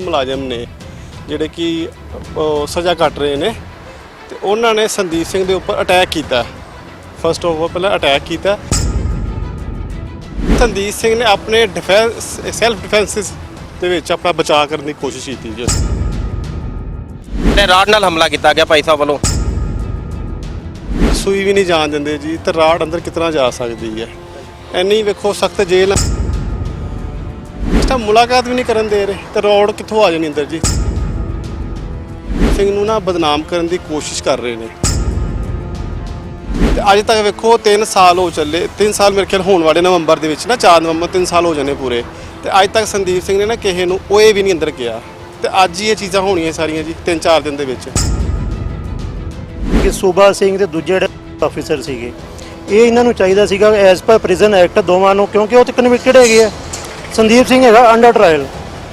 ਮੁਲਾਜ਼ਮ ਨੇ ਜਿਹੜੇ ਕਿ ਸਜ਼ਾ ਕੱਟ ਰਹੇ ਨੇ ਤੇ ਉਹਨਾਂ ਨੇ ਸੰਦੀਪ ਸਿੰਘ ਦੇ ਉੱਪਰ ਅਟੈਕ ਕੀਤਾ। ਫਸਟ ਆਫ ਆਲ ਪਹਿਲਾਂ ਅਟੈਕ ਕੀਤਾ। ਸੰਦੀਪ ਸਿੰਘ ਨੇ ਆਪਣੇ ਡਿਫੈਂਸ ਸੈਲਫ ਡਿਫੈਂਸਿਸ ਦੇ ਵਿੱਚ ਆਪਣਾ ਬਚਾਅ ਕਰਨ ਦੀ ਕੋਸ਼ਿਸ਼ ਕੀਤੀ ਜੀ। ਤੇ ਰਾਡ ਨਾਲ ਹਮਲਾ ਕੀਤਾ ਗਿਆ ਭਾਈ ਸਾਹਿਬ ਵੱਲੋਂ। ਸੂਈ ਵੀ ਨਹੀਂ ਜਾਣ ਦਿੰਦੇ ਜੀ ਤੇ ਰਾੜ ਅੰਦਰ ਕਿਤਨਾ ਜਾ ਸਕਦੀ ਹੈ। ਐਨੀ ਵੇਖੋ ਸਖਤ ਜੇਲ੍ਹ ਇਸ ਤਾਂ ਮੁਲਾਕਾਤ ਵੀ ਨਹੀਂ ਕਰਨ ਦੇ ਰਹੇ, ਤੇ ਰੋਡ ਕਿੱਥੋਂ ਆ ਜਾਣੀ ਅੰਦਰ ਜੀ? ਸਿੰਘ ਨੂੰ ਨਾ ਬਦਨਾਮ ਕਰਨ ਦੀ ਕੋਸ਼ਿਸ਼ ਕਰ ਰਹੇ ਨੇ। ਤੇ ਅੱਜ ਤੱਕ ਵੇਖੋ 3 ਸਾਲ ਹੋ ਚੱਲੇ 3 ਸਾਲ ਮੇਰੇ ਖਿਆਲ ਹੋਣ ਵਾਲੇ ਨਵੰਬਰ ਦੇ ਵਿੱਚ ਨਾ 4 ਨਵੰਬਰ 3 ਸਾਲ ਹੋ ਜਾਣੇ ਪੂਰੇ। ਤੇ ਅੱਜ ਤੱਕ ਸੰਦੀਪ ਸਿੰਘ ਨੇ ਨਾ ਕਿਸੇ ਨੂੰ ਓਏ ਵੀ ਨਹੀਂ ਅੰਦਰ ਗਿਆ ਤੇ ਅੱਜ ਹੀ ਇਹ ਚੀਜ਼ਾਂ ਹੋਣੀਆਂ ਸਾਰੀਆਂ ਜੀ 3-4 ਦਿਨ ਦੇ ਵਿੱਚ। ਕਿ ਸੂਬਾ ਸਿੰਘ ਤੇ ਦੂਜੇ ਜਿਹੜੇ ਆਫੀਸਰ ਸੀਗੇ, ਇਹ ਇਹਨਾਂ ਨੂੰ ਚਾਹੀਦਾ ਸੀਗਾ ਐਸ ਪਰ ਪ੍ਰਿਜ਼ਨ ਐਕਟ ਦੋਵਾਂ ਨੂੰ, ਕਿਉਂਕਿ ਉਹ ਤੇ ਕਨਵਿਕਟਡ ਹੈਗੇ ਆ। ਸੰਦੀਪ ਸਿੰਘ ਹੈਗਾ ਅੰਡਰ ਟ੍ਰਾਇਲ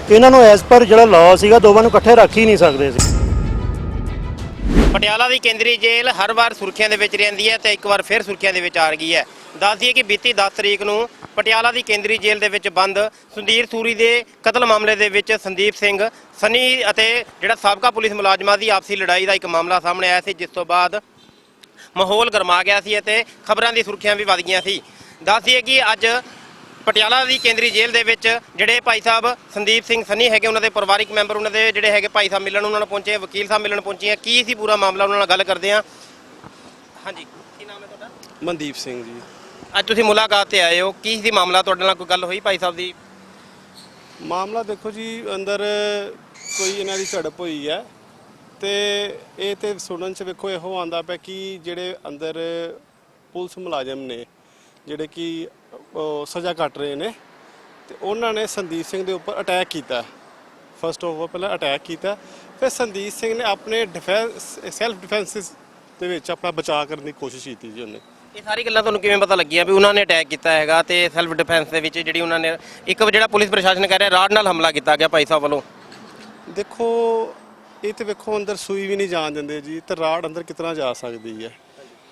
ਇਹਨਾਂ ਨੂੰ ਐਸ ਪਰ ਜਿਹੜਾ ਲਾਅ ਸੀਗਾ, ਦੋਵਾਂ ਨੂੰ ਇਕੱਠੇ ਰੱਖ ਹੀ ਨਹੀਂ ਸਕਦੇ ਸੀ। ਪਟਿਆਲਾ ਦੀ ਕੇਂਦਰੀ ਜੇਲ੍ਹ ਹਰ ਵਾਰ ਸੁਰਖੀਆਂ ਦੇ ਵਿੱਚ ਰਹਿੰਦੀ ਹੈ ਤੇ ਇੱਕ ਵਾਰ ਫਿਰ ਸੁਰਖੀਆਂ ਦੇ ਵਿੱਚ ਆ ਗਈ ਹੈ। ਦੱਸ ਦਈਏ ਕਿ ਬੀਤੀ 10 ਤਰੀਕ ਨੂੰ ਪਟਿਆਲਾ ਦੀ ਕੇਂਦਰੀ ਜੇਲ੍ਹ ਦੇ ਵਿੱਚ ਬੰਦ ਸੁੰਦੀਰ ਸੂਰੀ ਦੇ ਕਤਲ ਮਾਮਲੇ ਦੇ ਵਿੱਚ ਸੰਦੀਪ ਸਿੰਘ, ਸਨੀ ਅਤੇ ਜਿਹੜਾ ਸਾਬਕਾ ਪੁਲਿਸ ਮੁਲਾਜ਼ਮਾਂ ਦੀ ਆਪਸੀ ਲੜਾਈ ਦਾ ਇੱਕ ਮਾਮਲਾ ਸਾਹਮਣੇ ਆਇਆ ਸੀ, ਜਿਸ ਤੋਂ ਬਾਅਦ ਮਾਹੌਲ ਗਰਮਾ ਗਿਆ ਸੀ ਅਤੇ ਖਬਰਾਂ ਦੀ ਸੁਰਖੀਆਂ ਵੀ ਵਧ ਗਈਆਂ ਸੀ। ਦੱਸ ਦਈਏ ਕਿ ਅੱਜ ਪਟਿਆਲਾ ਦੀ ਕੇਂਦਰੀ ਜੇਲ੍ਹ ਦੇ ਵਿੱਚ ਜਿਹੜੇ ਭਾਈ ਸਾਹਿਬ ਸੰਦੀਪ ਸਿੰਘ ਸਨੀ ਹੈਗੇ ਉਹਨਾਂ ਦੇ ਪਰਿਵਾਰਿਕ ਮੈਂਬਰ ਉਹਨਾਂ ਦੇ ਜਿਹੜੇ ਹੈਗੇ ਭਾਈ ਸਾਹਿਬ ਮਿਲਣ ਉਹਨਾਂ ਨੂੰ ਪਹੁੰਚੇ ਵਕੀਲ ਸਾਹਿਬ ਮਿਲਣ ਪਹੁੰਚੇ ਆ ਕੀ ਸੀ ਪੂਰਾ ਮਾਮਲਾ? ਉਹਨਾਂ ਨਾਲ ਗੱਲ ਕਰਦੇ ਆ ਹਾਂਜੀ ਕੀ ਨਾਮ ਹੈ ਤੁਹਾਡਾ? ਮਨਦੀਪ ਸਿੰਘ ਜੀ। ਅੱਜ ਤੁਸੀਂ ਮੁਲਾਕਾਤ ਤੇ ਆਏ ਹੋ। ਕੀ ਸੀ ਮਾਮਲਾ? ਤੁਹਾਡੇ ਨਾਲ ਕੋਈ ਗੱਲ ਹੋਈ ਭਾਈ ਸਾਹਿਬ ਦੀ? ਮਾਮਲਾ ਦੇਖੋ ਜੀ ਅੰਦਰ ਕੋਈ ਇਹਨਾਂ ਦੀ ਝੜਪ ਹੋਈ ਹੈ ਤੇ ਇਹ ਤੇ ਸੁਣਨ ਚ ਵੇਖੋ ਇਹੋ ਆਂਦਾ ਪਿਆ ਕਿ ਜਿਹੜੇ ਅੰਦਰ ਪੁਲਿਸ ਮੁਲਾਜ਼ਮ ਨੇ ਜਿਹੜੇ ਕਿ ਸਜ਼ਾ ਕੱਟ ਰਹੇ ਨੇ ਤੇ ਉਹਨਾਂ ਨੇ ਸੰਦੀਪ ਸਿੰਘ ਦੇ ਉੱਪਰ ਅਟੈਕ ਕੀਤਾ। ਫਸਟ ਆਫ ਆਲ ਪਹਿਲਾਂ ਅਟੈਕ ਕੀਤਾ। ਫਿਰ ਸੰਦੀਪ ਸਿੰਘ ਨੇ ਆਪਣੇ ਡਿਫੈਂਸ ਸੈਲਫ ਡਿਫੈਂਸਿਸ ਦੇ ਵਿੱਚ ਆਪਣਾ ਬਚਾਅ ਕਰਨ ਦੀ ਕੋਸ਼ਿਸ਼ ਕੀਤੀ ਜੀ ਉਹਨੇ। ਇਹ ਸਾਰੀ ਗੱਲਾਂ ਤੁਹਾਨੂੰ ਕਿਵੇਂ ਪਤਾ ਲੱਗੀਆਂ ਵੀ ਉਹਨਾਂ ਨੇ ਅਟੈਕ ਕੀਤਾ ਹੈਗਾ ਤੇ ਸੈਲਫ ਡਿਫੈਂਸ ਦੇ ਵਿੱਚ ਜਿਹੜੀ ਉਹਨਾਂ ਨੇ ਇੱਕ ਜਿਹੜਾ ਪੁਲਿਸ ਪ੍ਰਸ਼ਾਸਨ ਕਹਿ ਰਿਹਾ ਰਾਡ ਨਾਲ ਹਮਲਾ ਕੀਤਾ ਗਿਆ ਭਾਈ ਸਾਹਿਬ ਵੱਲੋਂ? ਦੇਖੋ ਇਹ ਤੇ ਵੇਖੋ ਅੰਦਰ ਸੂਈ ਵੀ ਨਹੀਂ ਜਾਣ ਦਿੰਦੇ ਜੀ ਤੇ ਰਾੜ ਅੰਦਰ ਕਿਤਨਾ ਜਾ ਸਕਦੀ ਹੈ।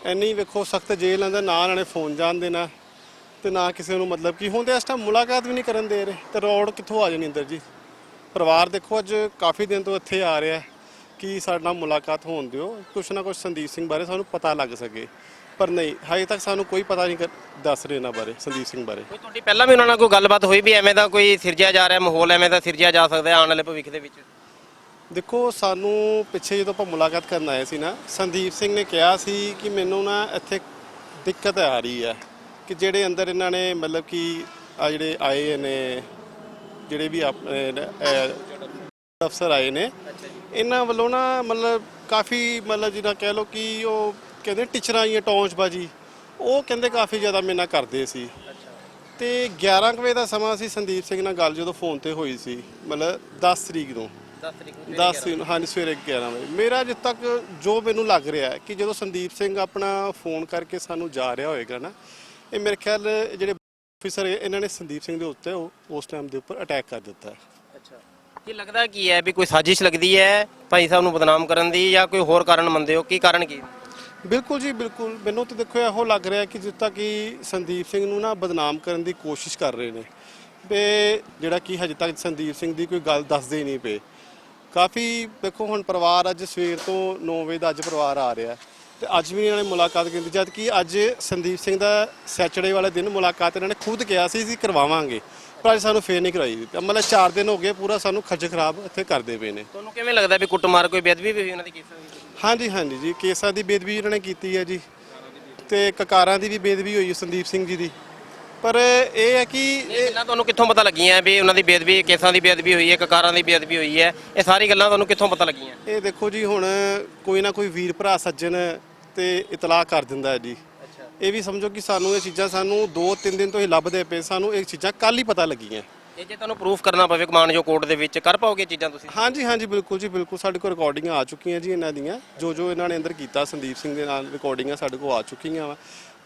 ਐਨੀ ਵੇਖੋ, ਸਖਤ ਜੇਲ੍ਹ ਅੰਦਰ ਨਾ ਇਹਨਾਂ ਨੇ ਫੋਨ ਜਾਣ ਦੇਣਾ। ਤੇ ਨਾ ਕਿਸੇ ਨੂੰ ਮਤਲਬ ਕੀ ਹੁੰਦੇ, ਇਸ ਟਾਈਮ ਮੁਲਾਕਾਤ ਵੀ ਨਹੀਂ ਕਰਨ ਦੇ ਰਹੇ। ਤੇ ਰੋਡ ਕਿੱਥੋਂ ਆ ਜਾਣੀ ਅੰਦਰ ਜੀ? ਪਰਿਵਾਰ ਦੇਖੋ, ਅੱਜ ਕਾਫੀ ਦਿਨ ਤੋਂ ਇੱਥੇ ਆ ਰਿਹਾ ਕਿ ਸਾਡੇ ਨਾਲ ਮੁਲਾਕਾਤ ਹੋਣ ਦਿਓ। ਕੁਛ ਨਾ ਕੁਛ ਸੰਦੀਪ ਸਿੰਘ ਬਾਰੇ ਸਾਨੂੰ ਪਤਾ ਲੱਗ ਸਕੇ। ਪਰ ਨਹੀਂ, ਹਜੇ ਤੱਕ ਸਾਨੂੰ ਕੋਈ ਪਤਾ ਨਹੀਂ ਕਰ- ਦੱਸ ਰਹੇ ਇਹਨਾਂ ਬਾਰੇ, ਸੰਦੀਪ ਸਿੰਘ ਬਾਰੇ। ਕੋਈ ਤੁਹਾਡੀ ਪਹਿਲਾਂ ਵੀ ਉਹਨਾਂ ਨਾਲ ਕੋਈ ਗੱਲਬਾਤ ਹੋਈ ਵੀ ਐਵੇਂ ਦਾ ਕੋਈ ਸਿਰਜਿਆ ਜਾ ਰਿਹਾ, ਮਾਹੌਲ ਐਵੇਂ ਦਾ ਸਿਰਜਿਆ ਜਾ ਸਕਦਾ ਹੈ ਆਉਣ ਵਾਲੇ ਭਵਿੱਖ ਦੇ ਵਿੱਚ? ਦੇਖੋ, ਸਾਨੂੰ ਪਿੱਛੇ ਜਦੋਂ ਆਪਾਂ ਮੁਲਾਕਾਤ ਕਰਨ ਆਏ ਸੀ ਨਾ, ਸੰਦੀਪ ਸਿੰਘ ਨੇ ਕਿਹਾ ਸੀ ਕਿ ਮੈਨੂੰ ਨਾ ਇੱਥੇ ਦਿੱਕਤ ਆ ਰਹੀ ਹੈ ਕਿ ਜਿਹੜੇ ਅੰਦਰ ਇਹਨਾਂ ਨੇ ਮਤਲਬ ਕਿ ਆ ਜਿਹੜੇ ਆਏ ਨੇ, ਜਿਹੜੇ ਵੀ ਆਪਣੇ ਅਹ ਅਫਸਰ ਆਏ ਨੇ, ਇਹਨਾਂ ਵੱਲੋਂ ਨਾ ਮਤਲਬ ਕਾਫੀ ਮਤਲਬ ਜਿਹਦਾ ਕਹਿ ਲਓ ਕਿ ਉਹ ਕਹਿੰਦੇ ਟੀਚਰਾਂ ਜਾਂ ਟੌਂਚਬਾਜੀ, ਉਹ ਕਹਿੰਦੇ ਕਾਫੀ ਜ਼ਿਆਦਾ ਮੇਰੇ ਨਾਲ ਕਰਦੇ ਸੀ। ਤੇ 11 ਕੁ ਵਜੇ ਦਾ ਸਮਾਂ ਸੀ, ਸੰਦੀਪ ਸਿੰਘ ਨਾਲ ਗੱਲ ਜਦੋਂ ਫੋਨ ਤੇ ਹੋਈ ਸੀ, ਮਤਲਬ 10 ਤਰੀਕ ਨੂੰ। 10 ਤਰੀਕ ਨੂੰ 10 ਦਿਨ ਹਾਂਜੀ ਸਵੇਰੇ 11 ਵਜੇ। ਮੇਰਾ ਜਿੱਦ ਤੱਕ ਜੋ ਮੈਨੂੰ ਲੱਗ ਰਿਹਾ ਹੈ ਕਿ ਜਦੋਂ ਸੰਦੀਪ ਸਿੰਘ ਆਪਣਾ ਫੋਨ ਕਰਕੇ ਸਾਨੂੰ ਜਾ ਰਿਹਾ ਹੋਏਗਾ ਨਾ ਇਹ ਮੇਰੇ ਖਿਆਲ ਜਿਹੜੇ ਆਫੀਸਰ ਇਹਨਾਂ ਨੇ ਸੰਦੀਪ ਸਿੰਘ ਦੇ ਉੱਤੇ ਉਹ- ਉਸ ਟਾਈਮ ਦੇ ਉੱਪਰ ਅਟੈਕ ਕਰ ਦਿੱਤਾ ਹੈ। ਅੱਛਾ। ਕੀ ਲੱਗਦਾ ਕੀ ਹੈ ਵੀ ਕੋਈ ਸਾਜ਼ਿਸ਼ ਲੱਗਦੀ ਹੈ ਭਾਈ ਸਾਹਿਬ ਨੂੰ ਬਦਨਾਮ ਕਰਨ ਦੀ ਜਾਂ ਕੋਈ ਹੋਰ ਕਾਰਨ ਮੰਨਦੇ ਹੋ? ਕੀ ਕਾਰਨ ਕੀ? ਬਿਲਕੁਲ ਜੀ ਬਿਲਕੁਲ। ਮੈਨੂੰ ਤਾਂ ਦੇਖੋ ਇਹੋ ਲੱਗ ਰਿਹਾ ਕਿ ਤੱਕ ਕਿ ਸੰਦੀਪ ਸਿੰਘ ਨੂੰ ਨਾ ਬਦਨਾਮ ਕਰਨ ਦੀ ਕੋਸ਼ਿਸ਼ ਕਰ ਰਹੇ ਨੇ। ਵੀ ਜਿਹੜਾ ਕਿ ਹਜੇ ਤੱਕ ਸੰਦੀਪ ਸਿੰਘ ਦੀ ਕੋਈ ਗੱਲ ਦੱਸਦੇ ਹੀ ਨਹੀਂ ਪਏ। ਕਾਫੀ ਦੇਖੋ ਹੁਣ ਪਰਿਵਾਰ ਅੱਜ ਸਵੇਰ ਤੋਂ 9 ਵਜੇ ਦਾ ਅੱਜ ਪਰਿਵਾਰ ਆ ਰਿਹਾ ਤੇ ਅੱਜ ਵੀ ਇਹਨਾਂ ਨੇ ਮੁਲਾਕਾਤ ਕੀਤੀ। ਜਦ ਕਿ ਅੱਜ ਸੰਦੀਪ ਸਿੰਘ ਦਾ ਸੈਚਰਡੇ ਵਾਲੇ ਦਿਨ ਮੁਲਾਕਾਤ ਇਹਨਾਂ ਨੇ ਖੁਦ ਕਿਹਾ ਸੀ ਅਸੀਂ ਕਰਵਾਵਾਂਗੇ। ਪਰ ਅੱਜ ਸਾਨੂੰ ਫੇਰ ਨਹੀਂ ਕਰਾਈ ਮਤਲਬ 4 ਦਿਨ ਹੋ ਗਏ ਪੂਰਾ ਸਾਨੂੰ ਖੱਜ ਖਰਾਬ ਇੱਥੇ ਕਰਦੇ ਪਏ ਨੇ। ਤੁਹਾਨੂੰ ਕਿਵੇਂ ਲੱਗਦਾ ਵੀ ਕੁੱਟਮਾਰ ਕੋਈ ਬੇਅਦਬੀ ਵੀ ਹੋਈ ਉਹਨਾਂ ਦੀ ਕੇਸਾਂ ਦੀ? ਹਾਂਜੀ ਹਾਂਜੀ ਜੀ। ਕੇਸਾਂ ਦੀ ਬੇਦਬੀ ਇਹਨਾਂ ਨੇ ਕੀਤੀ ਹੈ ਜੀ। ਤੇ ਕਕਾਰਾਂ ਦੀ ਵੀ ਬੇਦਬੀ ਹੋਈ ਸੰਦੀਪ ਸਿੰਘ ਜੀ ਦੀ। ਪਰ ਇਹ ਹੈ ਕਿ ਇਹ ਗੱਲਾਂ ਤੁਹਾਨੂੰ ਕਿੱਥੋਂ ਪਤਾ ਲੱਗੀਆਂ ਵੀ ਉਹਨਾਂ ਦੀ ਬੇਅਦਬੀ ਕੇਸਾਂ ਦੀ ਬੇਅਦਬੀ ਹੋਈ ਹੈ ਕਕਾਰਾਂ ਦੀ ਬੇਅਦਬੀ ਹੋਈ ਹੈ ਇਹ ਸਾਰੀ ਗੱਲਾਂ ਤੁਹਾਨੂੰ ਕਿੱਥੋਂ ਪਤਾ ਲੱਗੀਆਂ? ਇਹ ਦੇਖੋ ਜੀ ਹੁਣ ਕੋਈ ਨਾ ਕੋਈ ਵੀਰ ਭਰਾ ਸੱਜਣ ਤੇ ਇਤਲਾਹ ਕਰ ਦਿੰਦਾ ਹੈ ਜੀ। ਇਹ ਵੀ ਸਮਝੋ ਕਿ ਸਾਨੂੰ ਇਹ ਚੀਜ਼ਾਂ ਸਾਨੂੰ 2-3 ਦਿਨ ਤੋਂ ਹੀ ਲੱਭਦੇ ਪਏ ਸਾਨੂੰ ਇਹ ਚੀਜ਼ਾਂ ਕੱਲ ਹੀ ਪਤਾ ਲੱਗੀਆਂ। ਇਹ ਜੇ ਤੁਹਾਨੂੰ ਪ੍ਰੂਫ ਕਰਨਾ ਪਵੇ ਕਮਾਂਡਜੋ ਕੋਰਟ ਦੇ ਵਿੱਚ ਕਰ ਪਾਓਗੇ ਚੀਜ਼ਾਂ ਤੁਸੀਂ? ਹਾਂਜੀ ਹਾਂਜੀ ਬਿਲਕੁਲ ਜੀ ਬਿਲਕੁਲ। ਸਾਡੇ ਕੋਲ ਰਿਕਾਰਡਿੰਗਾਂ ਆ ਚੁੱਕੀਆਂ ਜੀ ਇਹਨਾਂ ਦੀਆਂ। ਜੋ ਜੋ ਇਹਨਾਂ ਨੇ ਅੰਦਰ ਕੀਤਾ ਸੰਦੀਪ ਸਿੰਘ ਦੇ ਨਾਲ ਰਿਕਾਰਡਿੰਗਾਂ ਸਾਡੇ ਕੋਲ ਆ ਚੁੱਕੀਆਂ ਵਾ।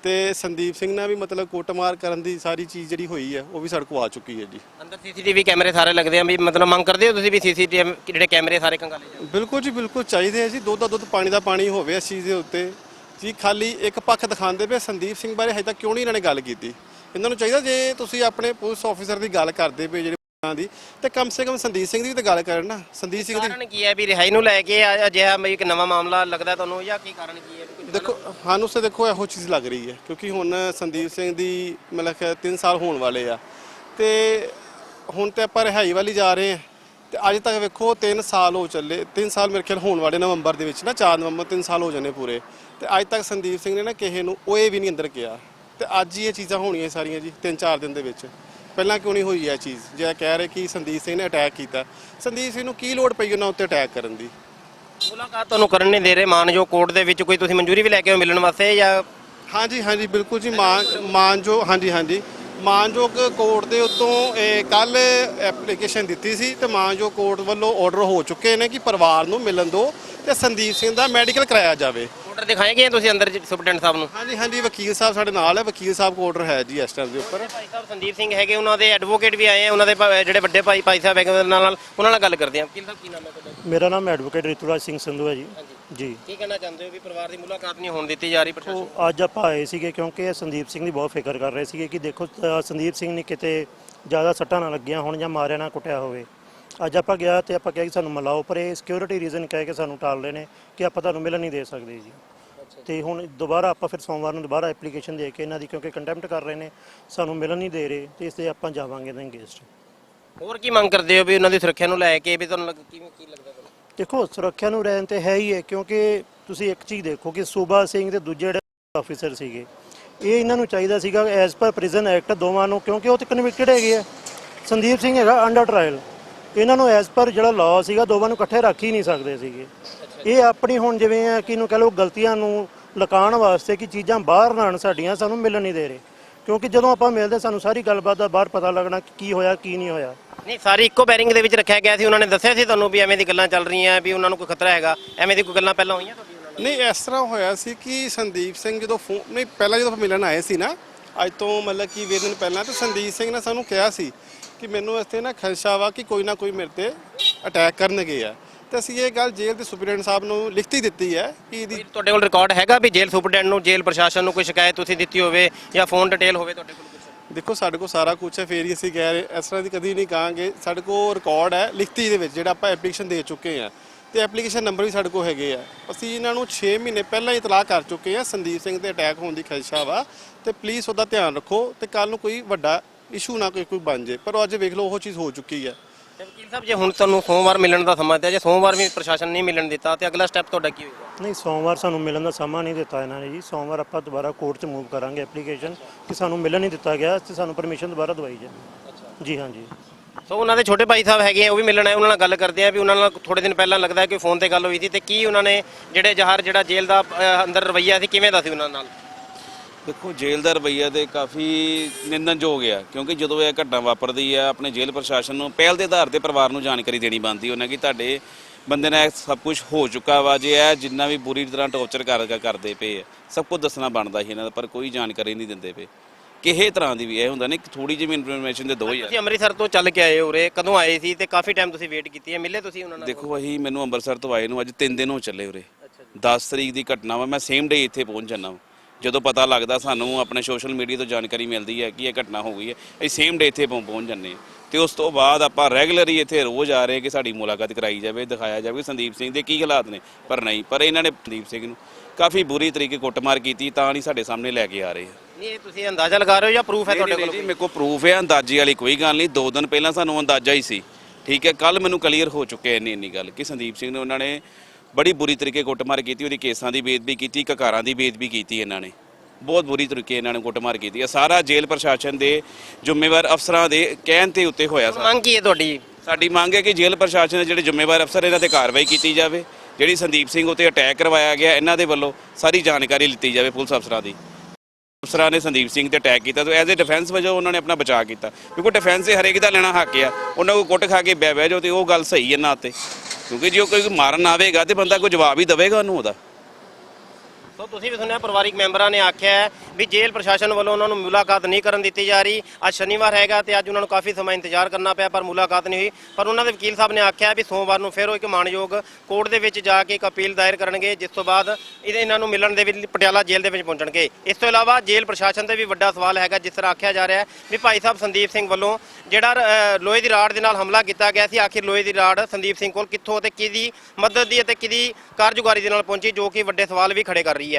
ਤੇ ਸੰਦੀਪ ਸਿੰਘ ਨਾਲ ਵੀ ਮਤਲਬ ਕੁੱਟਮਾਰ ਕਰਨ ਦੀ ਸਾਰੀ ਚੀਜ਼ ਜਿਹੜੀ ਹੋਈ ਹੈ ਉਹ ਵੀ ਸਾਡੇ ਕੋਲ ਆ ਚੁੱਕੀ ਹੈ ਜੀ। ਅੰਦਰ ਸੀਸੀਟੀਵੀ ਕੈਮਰੇ ਸਾਰੇ ਲੱਗਦੇ ਆ ਵੀ ਮਤਲਬ ਮੰਗ ਕਰਦੇ ਹੋ ਤੁਸੀਂ ਵੀ ਸੀਸੀਟੀਵੀ ਜਿਹੜੇ ਕੈਮਰੇ ਸਾਰੇ ਕੰਗਾਲੇ ਜਾਣ ਬਿਲਕੁਲ ਜੀ ਬਿਲਕੁਲ ਚਾਹੀਦੇ ਆ ਜੀ ਦੁੱਧ ਦਾ ਦੁੱਧ ਪਾਣੀ ਦਾ ਪਾਣੀ ਹੋਵੇ ਇਸ ਚੀਜ਼ ਦੇ ਉੱਤੇ। ਜੀ ਖਾਲੀ ਇੱਕ ਪੱਖ ਦਿਖਾਉਂਦੇ ਪਏ ਸੰਦੀਪ ਸਿੰਘ ਬਾਰੇ ਹਜੇ ਤੱਕ ਕਿਉਂ ਨਹੀਂ ਇਹਨਾਂ ਨੇ ਗੱਲ ਕੀਤੀ? ਇਹਨਾਂ ਨੂੰ ਚਾਹੀਦਾ ਜੇ ਤੁਸੀਂ ਆਪਣੇ ਪੁਲਿਸ ਆਫੀਸਰ ਦੀ ਗੱਲ ਕਰਦੇ ਪਏ ਜਿਹੜੇ ਦੀ ਤੇ ਕਮ ਸੇ ਕਮ ਸੰਦੀਪ ਸਿੰਘ ਦੀ ਵੀ ਤਾਂ ਗੱਲ ਕਰਨ ਨਾ। ਸੰਦੀਪ ਸਿੰਘ ਦੀ ਕਾਰਨ ਕੀ ਹੈ ਵੀ ਰਿਹਾਈ ਨੂੰ ਲੈ ਕੇ ਆ- ਅਜਿਹਾ ਵੀ ਇੱਕ ਨਵਾਂ ਮਾਮਲਾ ਲੱਗਦਾ ਤੁਹਾਨੂੰ ਜਾਂ ਕੀ ਕਾਰਨ ਕੀ ਹੈ? ਵੀ ਕੁਝ ਦੇਖੋ ਸਾਨੂੰ ਸੇ ਦੇਖੋ ਇਹੋ ਚੀਜ਼ ਲੱਗ ਰਹੀ ਹੈ ਕਿਉਂਕਿ ਹੁਣ ਸੰਦੀਪ ਸਿੰਘ ਦੀ ਮਤਲਬ ਕਿ 3 ਸਾਲ ਹੋਣ ਵਾਲੇ ਆ। ਤੇ ਹੁਣ ਤੇ ਆਪਾਂ ਰਿਹਾਈ ਵਾਲੀ ਜਾ ਰਹੇ ਹਾਂ। ਤੇ ਅੱਜ ਤੱਕ ਵੇਖੋ 3 ਸਾਲ ਹੋ ਚੱਲੇ 3 ਸਾਲ ਮੇਰੇ ਖਿਆਲ ਹੋਣ ਵਾਲੇ ਨਵੰਬਰ ਦੇ ਵਿੱਚ ਨਾ 4 ਨਵੰਬਰ 3 ਸਾਲ ਹੋ ਜਾਣੇ ਪੂਰੇ। ਤੇ ਅੱਜ ਤੱਕ ਸੰਦੀਪ ਸਿੰਘ ਨੇ ਨਾ ਕਿਸੇ ਨੂੰ ਓਏ ਵੀ ਨਹੀਂ ਅੰਦਰ ਗਿਆ ਤੇ ਅੱਜ ਹੀ ਇਹ ਚੀਜ਼ਾਂ ਹੋਣੀਆਂ ਸਾਰੀਆਂ ਜੀ 3-4 ਦਿਨ ਦੇ ਵਿੱਚ। ਪਹਿਲਾਂ ਕਿਉਂ ਨਹੀਂ ਹੋਈ ਇਹ ਚੀਜ਼? ਜੇ ਇਹ ਕਹਿ ਰਹੇ ਕਿ ਸੰਦੀਪ ਸਿੰਘ ਨੇ ਅਟੈਕ ਕੀਤਾ ਸੰਦੀਪ ਸਿੰਘ ਨੂੰ ਕੀ ਲੋੜ ਪਈ ਉਹਨਾਂ ਉੱਤੇ ਅਟੈਕ ਕਰਨ ਦੀ? ਮੁਲਾਕਾਤ ਤੁਹਾਨੂੰ ਕਰਨ ਨਹੀਂ ਦੇ ਰਹੇ ਮਾਨਜੋ ਕੋਰਟ ਦੇ ਵਿੱਚ ਕੋਈ ਤੁਸੀਂ ਮਨਜ਼ੂਰੀ ਵੀ ਲੈ ਕੇ ਮਿਲਣ ਵਾਸਤੇ ਜਾਂ? ਹਾਂਜੀ ਹਾਂਜੀ ਬਿਲਕੁਲ ਜੀ ਮਾਨ ਮਾਨਜੋ ਹਾਂਜੀ ਹਾਂਜੀ। ਮਾਨਯੋਗ ਕੋਰਟ ਦੇ ਉੱਤੋਂ ਕੱਲ ਐਪਲੀਕੇਸ਼ਨ ਦਿੱਤੀ ਸੀ ਤੇ ਮਾਨਯੋਗ ਕੋਰਟ ਵੱਲੋਂ ਆਰਡਰ ਹੋ ਚੁੱਕੇ ਨੇ ਕਿ ਪਰਿਵਾਰ ਨੂੰ ਮਿਲਣ ਦਿਓ ਤੇ ਸੰਦੀਪ ਸਿੰਘ ਦਾ ਮੈਡੀਕਲ ਕਰਾਇਆ ਜਾਵੇ। ਆਰਡਰ ਦਿਖਾਏ ਗਏ ਤੁਸੀਂ ਅੰਦਰ ਸੁਪਰਡੈਂਟ ਸਾਹਿਬ ਨੂੰ? ਹਾਂਜੀ ਹਾਂਜੀ ਵਕੀਲ ਸਾਹਿਬ ਸਾਡੇ ਨਾਲ ਹੈ ਵਕੀਲ ਸਾਹਿਬ ਕੋਲ ਆਰਡਰ ਹੈ ਜੀ ਇਸ ਟਾਈਮ ਦੇ ਉੱਪਰ। ਭਾਈ ਸਾਹਿਬ ਸੰਦੀਪ ਸਿੰਘ ਹੈਗੇ ਉਹਨਾਂ ਦੇ ਐਡਵੋਕੇਟ ਵੀ ਆਏ ਆ ਉਹਨਾਂ ਦੇ ਭਾ- ਜਿਹੜੇ ਵੱਡੇ ਭਾਈ ਭਾਈ ਸਾਹਿਬ ਹੈਗੇ ਉਹਨਾਂ ਨਾਲ ਉਹਨਾਂ ਨਾਲ ਗੱਲ ਕਰਦੇ ਆ ਵਕੀਲ ਸਾਹਿਬ ਕੀ ਨਾਮ ਹੈ ਤੁਹਾਡਾ? ਮੇਰਾ ਨਾਮ ਐਡਵੋਕੇਟ ਰਿਤੂਰਾਜ ਸਿੰਘ ਸੰਧੂ ਹੈ ਜੀ। ਜੀ। ਕੀ ਕਹਿਣਾ ਚਾਹੁੰਦੇ ਹੋ ਵੀ ਪਰਿਵਾਰ ਦੀ ਮੁਲਾਕਾਤ ਨਹੀਂ ਹੋਣ ਦਿੱਤੀ ਜਾ ਰਹੀ ਪ੍ਰਸ਼ਾਸਨ ਉਹ ਅੱਜ ਆਪਾਂ ਆਏ ਸੀਗੇ ਕਿਉਂਕਿ ਇਹ ਸੰਦੀਪ ਸਿੰਘ ਦੀ ਬਹੁਤ ਫਿਕਰ ਕਰ ਰਹੇ ਸੀਗੇ ਕਿ ਦੇਖੋ ਅ, ਸੰਦੀਪ ਸਿੰਘ ਨੇ ਕਿਤੇ ਜ਼ਿਆਦਾ ਸੱਟਾਂ ਨਾ ਲੱਗੀਆਂ ਹੋਣ ਜਾਂ ਮਾਰਿਆ ਨਾ ਕੁੱਟਿਆ ਹੋਵੇ। ਅੱਜ ਆਪਾਂ ਗਿਆ ਤੇ ਆਪਾਂ ਕਿਹਾ ਕਿ ਸਾਨੂੰ ਮਿਲਾਓ ਪਰ ਇਹ ਸਿਕਿਉਰਿਟੀ ਰੀਜ਼ਨ ਕਹਿ ਕੇ ਸਾਨੂੰ ਟਾਲ ਰਹੇ ਨੇ ਕਿ ਆਪਾਂ ਤੁਹਾਨੂੰ ਮਿਲਣ ਨਹੀਂ ਦੇ ਸਕਦੇ ਜੀ। ਤੇ ਹੁਣ ਦੁਬਾਰਾ ਆਪਾਂ ਫਿਰ ਸੋਮਵਾਰ ਨੂੰ ਦੁਬਾਰਾ ਐਪਲੀਕੇਸ਼ਨ ਦੇ ਕੇ ਇਹਨਾਂ ਦੀ ਕਿਉਂਕਿ ਕੰਟੈਂਪਟ ਕਰ ਰਹੇ ਨੇ ਸਾਨੂੰ ਮਿਲਣ ਨਹੀਂ ਦੇ ਰਹੇ ਤੇ ਇਸ ਤੇ ਆਪਾਂ ਜਾਵਾਂਗੇ ਇਹਨਾਂ ਅਗੇਂਸਟ ਹੋਰ ਕੀ ਮੰਗ ਕਰਦੇ ਹੋ ਵੀ ਉਹਨਾਂ ਦੀ ਸੁਰੱਖਿਆ ਨੂੰ ਲੈ ਕੇ ਵੀ ਤੁਹਾਨੂੰ ਲੱਗ- ਕਿਵੇਂ ਕੀ ਲੱਗਦਾ ਤੁਹਾਨੂੰ? ਦੇਖੋ ਸੁਰੱਖਿਆ ਨੂੰ ਰਹਿਣ ਤੇ ਹੈ ਹੀ ਹੈ ਕਿਉਂਕਿ ਤੁਸੀਂ ਇੱਕ ਚੀਜ਼ ਦੇਖੋ ਕਿ ਸੂਬਾ ਸਿੰਘ ਤੇ ਦੂਜੇ ਜਿਹੜੇ ਆਫੀਸਰ ਸੀਗੇ ਇਹ ਇਹਨਾਂ ਨੂੰ ਚਾਹੀਦਾ ਸੀਗਾ ਐਜ਼ ਪਰ ਪ੍ਰਿਜ਼ਨ ਐਕਟ ਦੋਵਾਂ ਨੂੰ ਕਿਉਂਕਿ ਉਹ ਤੇ ਕਨਵਿਕਟਡ ਹੈਗੇ ਆ। ਸੰਦੀਪ ਸਿੰਘ ਹੈਗਾ ਅੰਡਰ ਟ੍ਰਾਇਲ ਇਹਨਾਂ ਨੂੰ ਐਜ਼ ਪਰ ਜਿਹੜਾ ਲਾਅ ਸੀਗਾ ਦੋਵਾਂ ਨੂੰ ਇਕੱਠੇ ਰੱਖ ਹੀ ਨਹੀਂ ਸਕਦੇ ਸੀਗੇ। ਇਹ ਆਪਣੀ ਹੁਣ ਜਿਵੇਂ ਆ ਕਿ ਇਹਨੂੰ ਕਹ ਲਓ ਗਲਤੀਆਂ ਨੂੰ ਲਕਾਉਣ ਵਾਸਤੇ ਕਿ ਚੀਜ਼ਾਂ ਬਾਹਰ ਨਾ ਆਉਣ ਸਾਡੀਆਂ ਸਾਨੂੰ ਮਿਲਣ ਨਹੀਂ ਦੇ ਰਹੇ। ਕਿਉਂਕਿ ਜਦੋਂ ਆਪਾਂ ਮਿਲਦੇ ਸਾਨੂੰ ਸਾਰੀ ਗੱਲਬਾਤ ਦਾ ਬਾਹਰ ਪਤਾ ਲੱਗਣਾ ਕਿ ਕੀ ਹੋਇਆ ਕੀ ਨਹੀਂ ਹੋਇਆ। ਨਹੀਂ ਸਾਰੀ ਇੱਕੋ ਬੈਰਿੰਗ ਦੇ ਵਿੱਚ ਰੱਖਿਆ ਗਿਆ ਸੀ ਉਹਨਾਂ ਨੇ ਦੱਸਿਆ ਸੀ ਤੁਹਾਨੂੰ ਵੀ ਐਵੇਂ ਦੀ ਗੱਲਾਂ ਚੱਲ ਰਹੀਆਂ ਵੀ ਉਹਨਾਂ ਨੂੰ ਕੋਈ ਖਤਰਾ ਹੈਗਾ। ਐਵੇਂ ਦੀ ਕੋਈ ਗੱਲਾਂ ਪਹਿਲਾਂ ਹੋਈਆਂ ਤੁਹਾਡੀ ਉਹਨਾਂ ਨਾਲ? ਨਹੀਂ ਇਸ ਤਰ੍ਹਾਂ ਹੋਇਆ ਸੀ ਕਿ ਸੰਦੀਪ ਸਿੰਘ ਜਦੋਂ ਫੋਨ ਨਹੀਂ ਪਹਿਲਾਂ ਜਦੋਂ ਆਪਾਂ ਮਿਲਣ ਆਏ ਸੀ ਨਾ ਅੱਜ ਤੋਂ ਮਤਲਬ ਕਿ ਵੀਹ ਦਿਨ ਪਹਿਲਾਂ ਤੇ ਸੰਦੀਪ ਸਿੰਘ ਨੇ ਸਾਨੂੰ ਕਿਹਾ ਸੀ ਕਿ ਮੈਨੂੰ ਇੱਥੇ ਨਾ ਖਦਸ਼ਾ ਵਾ ਕਿ ਕੋਈ ਨਾ ਕੋਈ ਮੇਰੇ ਤੇ ਅਟੈਕ ਕਰਨਗੇ ਆ। ਤੇ ਅਸੀਂ ਇਹ ਗੱਲ ਜੇਲ੍ਹ ਦੇ ਸੁਪਰਡੈਂਟ ਸਾਹਿਬ ਨੂੰ ਲਿਖਤੀ ਦਿੱਤੀ ਹੈ ਕਿ ਇਹਦੀ ਤੁਹਾਡੇ ਕੋਲ ਰਿਕਾਰਡ ਹੈਗਾ ਵੀ ਜੇਲ੍ਹ ਸੁਪਰਡੈਂਟ ਨੂੰ ਜੇਲ੍ਹ ਪ੍ਰਸ਼ਾਸਨ ਨੂੰ ਕੋਈ ਸ਼ਿਕਾਇਤ ਤੁਸੀਂ ਦਿੱਤੀ ਹੋਵੇ ਜਾਂ ਫੋਨ ਡਿਟੇਲ ਹੋਵੇ ਤੁਹਾਡੇ ਕੋਲ ਦੇਖੋ ਸਾਡੇ ਕੋਲ ਸਾਰਾ ਕੁਝ ਹੈ ਫੇਰ ਹੀ ਅਸੀਂ ਕਹਿ ਰਹੇ ਇਸ ਤਰ੍ਹਾਂ ਦੀ ਕਦੀ ਨਹੀਂ ਕਹਾਂਗੇ। ਸਾਡੇ ਕੋਲ ਰਿਕਾਰਡ ਹੈ ਲਿਖਤੀ ਦੇ ਵਿੱਚ ਜਿਹੜਾ ਆਪਾਂ ਐਪਲੀਕੇਸ਼ਨ ਦੇ ਚੁੱਕੇ ਆ ਤੇ ਐਪਲੀਕੇਸ਼ਨ ਨੰਬਰ ਵੀ ਸਾਡੇ ਕੋਲ ਹੈਗੇ ਆ। ਅਸੀਂ ਇਹਨਾਂ ਨੂੰ 6 ਮਹੀਨੇ ਪਹਿਲਾਂ ਹੀ ਇਤਲਾਹ ਕਰ ਚੁੱਕੇ ਆ ਸੰਦੀਪ ਸਿੰਘ ਤੇ ਅਟੈਕ ਹੋਣ ਦੀ ਖਦਸ਼ਾ ਵਾ। ਤੇ ਪਲੀਜ਼ ਉਹਦਾ ਧਿਆਨ ਰੱਖੋ ਤੇ ਕੱਲ ਨੂੰ ਕੋਈ ਵੱਡਾ ਇਸ਼ੂ ਨਾ ਕੋਈ ਕੋਈ ਬਣ ਜੇ ਪਰ ਅੱਜ ਵੇਖ ਲਓ ਉਹ ਚੀਜ਼ ਹੋ ਚੁੱਕੀ ਹੈ। ਤੇ ਵਕੀਲ ਸਾਹਿਬ ਜੇ ਹੁਣ ਤੁਹਾਨੂੰ ਸੋਮਵਾਰ ਮਿਲਣ ਦਾ ਸਮਾਂ ਦਿੱਤਾ ਜੇ ਸੋਮਵਾਰ ਵੀ ਪ੍ਰਸ਼ਾਸਨ ਨਹੀਂ ਮਿਲਣ ਦਿੱਤਾ ਤੇ ਅਗਲਾ ਸਟੈਪ ਤੁਹਾਡਾ ਕੀ ਹੋਏਗਾ? ਨਹੀਂ ਸੋਮਵਾਰ ਸਾਨੂੰ ਮਿਲਣ ਦਾ ਸਮਾਂ ਨਹੀਂ ਦਿੱਤਾ ਇਹਨਾਂ ਨੇ ਜੀ। ਸੋਮਵਾਰ ਆਪਾਂ ਦੁਬਾਰਾ ਕੋਰਟ 'ਚ ਮੂਵ ਕਰਾਂਗੇ ਐਪਲੀਕੇਸ਼ਨ ਕਿ ਸਾਨੂੰ ਮਿਲਣ ਨਹੀਂ ਦਿੱਤਾ ਗਿਆ ਤੇ ਸਾਨੂੰ ਪਰਮਿਸ਼ਨ ਦੁਬਾਰਾ ਦਵਾਈ ਜਾਵੇ। ਜੀ ਹਾਂਜੀ ਸੋ ਉਹਨਾਂ ਦੇ ਛੋਟੇ ਭਾਈ ਸਾਹਿਬ ਹੈਗੇ ਆ ਉਹ ਵੀ ਮਿਲਣ ਆਏ ਉਹਨਾਂ ਨਾਲ ਗੱਲ ਕਰਦੇ ਆ ਵੀ ਉਹਨਾਂ ਨਾਲ ਥੋੜੇ ਦਿਨ ਪਹਿਲਾਂ ਲੱਗਦਾ ਹੈ ਕਿ ਫੋਨ ਤੇ ਗੱਲ ਹੋਈ ਸੀ ਤੇ ਕੀ ਉਹਨਾਂ ਨੇ ਜਿਹੜੇ ਜਹਰ ਜਿਹੜਾ ਜੇਲ੍ਹ ਦਾ ਅਹ, ਅੰਦਰ ਰਵਈਆ ਸੀ ਕਿਵੇਂ ਦਾ ਸੀ ਉਹਨਾਂ ਨਾਲ? ਦੇਖੋ ਜੇਲ੍ਹ ਦਾ ਰਵੱਈਆ ਤੇ ਕਾਫੀ ਨਿੰਦਣਯੋਗ ਆ ਕਿਉਂਕਿ ਜਦੋਂ ਇਹ ਘਟਨਾ ਵਾਪਰਦੀ ਆ ਆਪਣੇ ਜੇਲ੍ਹ ਪ੍ਰਸ਼ਾਸਨ ਨੂੰ ਪਹਿਲ ਦੇ ਆਧਾਰ ਤੇ ਪਰਿਵਾਰ ਨੂੰ ਜਾਣਕਾਰੀ ਦੇਣੀ ਬਣਦੀ ਉਹਨਾਂ ਕਿ ਤੁਹਾਡੇ ਬੰਦੇ ਨਾਲ ਇਹ ਸਭ ਕੁਝ ਹੋ ਚੁੱਕਾ ਵਾ ਜੇ ਇਹ ਜਿੰਨਾ ਵੀ ਬੁਰੀ ਤਰ੍ਹਾਂ ਟੌਰਚਰ ਕਰ ਕਰਦੇ ਪਏ ਆ ਸਭ ਕੁਝ ਦੱਸਣਾ ਬਣਦਾ ਸੀ ਇਹਨਾਂ ਦਾ ਪਰ ਕੋਈ ਜਾਣਕਾਰੀ ਨਹੀਂ ਦਿੰਦੇ ਪਏ। ਕਿਸੇ ਤਰ੍ਹਾਂ ਦੀ ਵੀ ਇਹ ਹੁੰਦਾ ਨਹੀਂ ਥੋੜੀ ਜਿਹੀ ਇਨਫੋਰਮੇਸ਼ਨ ਦੇ ਦੋ ਆ। ਤੁਸੀਂ ਅੰਮ੍ਰਿਤਸਰ ਤੋਂ ਚੱਲ ਕੇ ਆਏ ਉਰੇ ਕਦੋਂ ਆਏ ਸੀ ਤੇ ਕਾਫੀ ਟਾਈਮ ਤੁਸੀਂ ਵੇਟ ਕੀਤੀ ਹੈ ਮਿਲੇ ਤੁਸੀਂ ਉਹਨਾਂ ਨਾਲ? ਦੇਖੋ ਅਸੀਂ ਮੈਨੂੰ ਅੰਮ੍ਰਿਤਸਰ ਤੋਂ ਆਏ ਨੂੰ ਅੱਜ 3 ਦਿਨ ਹੋ ਚੱਲੇ ਉਰੇ। 10 ਤਰੀਕ ਦੀ ਘਟਨਾ ਵਾ ਮੈਂ ਸੇਮ ਡੇ ਇੱਥੇ ਪਹੁੰਚ ਜਾਣਾ ਵਾ। ਜਦੋਂ ਪਤਾ ਲੱਗਦਾ ਸਾਨੂੰ ਆਪਣੇ ਸੋਸ਼ਲ ਮੀਡੀਆ ਤੋਂ ਜਾਣਕਾਰੀ ਮਿਲਦੀ ਹੈ ਕਿ ਇਹ ਘਟਨਾ ਹੋ ਗਈ ਹੈ ਅਸੀਂ ਸੇਮ ਡੇ ਇੱਥੇ ਪਹੁੰ- ਪਹੁੰਚ ਜਾਂਦੇ ਹਾਂ। ਤੇ ਉਸ ਤੋਂ ਬਾਅਦ ਆਪਾਂ ਰੈਗੂਲਰੀ ਇੱਥੇ ਰੋਜ਼ ਆ ਰਹੇ ਕਿ ਸਾਡੀ ਮੁਲਾਕਾਤ ਕਰਾਈ ਜਾਵੇ ਦਿਖਾਇਆ ਜਾਵੇ ਕਿ ਸੰਦੀਪ ਸਿੰਘ ਦੇ ਕੀ ਹਾਲਾਤ ਨੇ। ਪਰ ਨਹੀਂ ਪਰ ਇਹਨਾਂ ਨੇ ਸੰਦੀਪ ਸਿੰਘ ਨੂੰ ਕਾਫੀ ਬੁਰੀ ਤਰੀਕੇ ਕੁੱਟਮਾਰ ਕੀਤੀ ਤਾਂ ਨਹੀਂ ਸਾਡੇ ਸਾਹਮਣੇ ਲੈ ਕੇ ਆ ਰਹੇ। ਨਹੀਂ ਇਹ ਤੁਸੀਂ ਅੰਦਾਜ਼ਾ ਲਗਾ ਰਹੇ ਹੋ ਜਾਂ ਪ੍ਰੂਫ ਹੈ ਤੁਹਾਡੇ ਕੋਲ ਜੀ ਮੇਰੇ ਕੋਲ ਪ੍ਰੂਫ ਹੈ ਅੰਦਾਜ਼ੇ ਵਾਲੀ ਕੋਈ ਗੱਲ ਨਹੀਂ। ਦੋ ਦਿਨ ਪਹਿਲਾਂ ਸਾਨੂੰ ਅੰਦਾਜ਼ਾ ਹੀ ਸੀ। ਠੀਕ ਹੈ ਕੱਲ ਮੈਨੂੰ ਕਲੀਅਰ ਹੋ ਚੁੱਕਿਆ ਇੰਨੀ ਇੰਨੀ ਗੱਲ ਕਿ ਸੰਦੀਪ ਸਿੰਘ ਨੇ ਉਹਨਾਂ ਨੇ ਬੜੀ ਬੁਰੀ ਤਰੀਕੇ ਕੁੱਟਮਾਰ ਕੀਤੀ ਉਹਦੀ ਕੇਸਾਂ ਦੀ ਬੇਦਬੀ ਕੀਤੀ ਕਕਾਰਾਂ ਦੀ ਬੇਦਬੀ ਕੀਤੀ ਇਹਨਾਂ ਨੇ। ਬਹੁਤ ਬੁਰੀ ਤਰੀਕੇ ਇਹਨਾਂ ਨੇ ਕੁੱਟਮਾਰ ਕੀਤੀ। ਇਹ ਸਾਰਾ ਜੇਲ੍ਹ ਪ੍ਰਸ਼ਾਸਨ ਦੇ ਜ਼ਿੰਮੇਵਾਰ ਅਫਸਰਾਂ ਦੇ ਕਹਿਣ ਤੇ ਉੱਤੇ ਹੋਇਆ ਸਾਰਾ। ਮੰਗ ਕੀ ਹੈ ਤੁਹਾਡੀ? ਸਾਡੀ ਮੰਗ ਹੈ ਕਿ ਜੇਲ੍ਹ ਪ੍ਰਸ਼ਾਸਨ ਦੇ ਜਿਹੜੇ ਜ਼ਿੰਮੇਵਾਰ ਅਫਸਰ ਇਹਨਾਂ ਤੇ ਕਾਰਵਾਈ ਕੀਤੀ ਜਾਵੇ ਜਿਹੜੀ ਸੰਦੀਪ ਸਿੰਘ ਉਤੇ ਅਟੈਕ ਕਰਵਾਇਆ ਗਿਆ ਇਹਨਾਂ ਦੇ ਵੱਲੋਂ ਸਾਰੀ ਜਾਣਕਾਰੀ ਲਿੱਤੀ ਜਾਵੇ ਪੁਲਿਸ ਅਫਸਰਾਂ ਦੀ। ਅਫਸਰਾਂ ਨੇ ਸੰਦੀਪ ਸਿੰਘ ਤੇ ਅਟੈਕ ਕੀਤਾ ਤੇ ਐਜ਼ ਅ ਡਿਫੈਂਸ ਵਜੋਂ ਉਹਨਾਂ ਨੇ ਆਪਣਾ ਬਚਾਅ ਕੀਤਾ। ਕਿਉਂਕਿ ਡਿਫੈਂਸ ਇਹ ਹਰੇਕ ਦਾ ਲੈਣਾ ਹੱਕ ਆ ਉਹਨਾਂ ਕੋ ਕੁੱਟ ਖਾ ਕੇ ਬਹਿ ਬਹਿ ਜਾਓ ਤੇ ਉਹ ਗੱਲ ਸਹੀ ਹੈ ਨਾ ਤੇ। ਕਿਉਂਕਿ ਜੇ ਉਹ ਕੋਈ ਮਾਰਨ ਆਵੇਗਾ ਤੇ ਬੰਦਾ ਕੋਈ ਜਵਾਬ ਹੀ ਦੇਵੇਗਾ ਉਹਨੂੰ ਉਹਦਾ। ਸੋ ਤੁਸੀਂ ਵੀ ਸੁਣਿਆ, ਪਰਿਵਾਰਿਕ ਮੈਂਬਰਾਂ ਨੇ ਆਖਿਆ ਹੈ ਵੀ ਜੇਲ੍ਹ ਪ੍ਰਸ਼ਾਸਨ ਵੱਲੋਂ ਉਹਨਾਂ ਨੂੰ ਮੁਲਾਕਾਤ ਨਹੀਂ ਕਰਨ ਦਿੱਤੀ ਜਾ ਰਹੀ। ਅੱਜ ਸ਼ਨੀਵਾਰ ਹੈਗਾ ਤੇ ਅੱਜ ਉਹਨਾਂ ਨੂੰ ਕਾਫੀ ਸਮਾਂ ਇੰਤਜ਼ਾਰ ਕਰਨਾ ਪਿਆ, ਪਰ ਮੁਲਾਕਾਤ ਨਹੀਂ ਹੋਈ। ਪਰ ਉਹਨਾਂ ਦੇ ਵਕੀਲ ਸਾਹਿਬ ਨੇ ਆਖਿਆ ਵੀ ਸੋਮਵਾਰ ਨੂੰ ਫਿਰ ਉਹ ਇੱਕ ਮਾਣਯੋਗ ਕੋਰਟ ਦੇ ਵਿੱਚ ਜਾ ਕੇ ਇੱਕ ਅਪੀਲ ਦਾਇਰ ਕਰਨਗੇ, ਜਿਸ ਤੋਂ ਬਾਅਦ ਇਹ ਇਹਨਾਂ ਨੂੰ ਮਿਲਣ ਦੇ ਵਿੱਚ ਪਟਿਆਲਾ ਜੇਲ੍ਹ ਦੇ ਵਿੱਚ ਪਹੁੰਚਣਗੇ। ਇਸ ਤੋਂ ਇਲਾਵਾ ਜੇਲ੍ਹ ਪ੍ਰਸ਼ਾਸਨ ਤੇ ਵੀ ਵੱਡਾ ਸਵਾਲ ਹੈਗਾ, ਜਿਸ ਤਰ੍ਹਾਂ ਆਖਿਆ ਜਾ ਰਿਹਾ ਹੈ ਵੀ ਭਾਈ ਸਾਹਿਬ ਸੰਦੀਪ ਸਿੰਘ ਵੱਲੋਂ ਜਿਹੜਾ ਲੋਹੇ ਦੀ ਰਾੜ ਦੇ ਨਾਲ ਹਮਲਾ ਕੀਤਾ ਗਿਆ ਸੀ, ਆਖਿਰ ਲੋਹੇ ਦੀ ਰਾੜ ਸੰਦੀਪ ਸਿੰਘ ਕੋਲ ਕਿੱਥੋਂ ਅਤੇ ਕਿਹਦੀ ਮਦਦ ਦੀ ਅਤੇ ਕਿਹਦੀ ਕਾਰਜਗੁਜ਼ਾਰੀ ਦੇ ਨਾਲ ਪਹੁੰਚੀ, ਜੋ ਕਿ ਵੱਡੇ ਸਵਾਲ ਵੀ ਖੜੇ ਕਰ ਰਹੀ ਹੈ।